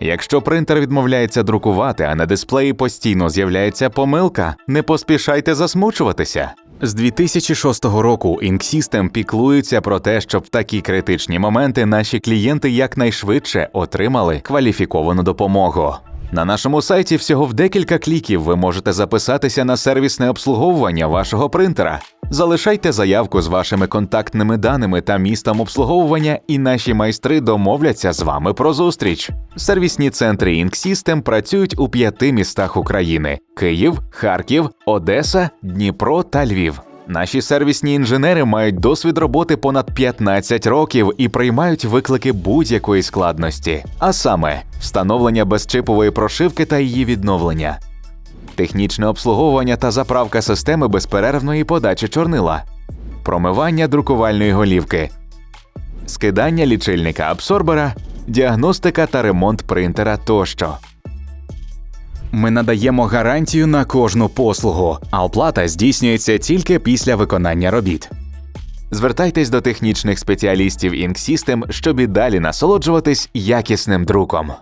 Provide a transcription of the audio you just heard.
Якщо принтер відмовляється друкувати, а на дисплеї постійно з'являється помилка, не поспішайте засмучуватися. З 2006 року Inksystem піклується про те, щоб в такі критичні моменти наші клієнти якнайшвидше отримали кваліфіковану допомогу. На нашому сайті всього в декілька кліків ви можете записатися на сервісне обслуговування вашого принтера. Залишайте заявку з вашими контактними даними та містом обслуговування, і наші майстри домовляться з вами про зустріч. Сервісні центри Inksystem працюють у п'яти містах України: Київ, Харків, Одеса, Дніпро та Львів. Наші сервісні інженери мають досвід роботи понад 15 років і приймають виклики будь-якої складності, а саме встановлення безчипової прошивки та її відновлення, технічне обслуговування та заправка системи безперервної подачі чорнила, промивання друкувальної голівки, скидання лічильника абсорбера, діагностика та ремонт принтера тощо. Ми надаємо гарантію на кожну послугу, а оплата здійснюється тільки після виконання робіт. Звертайтесь до технічних спеціалістів Inksystem, щоб і далі насолоджуватись якісним друком.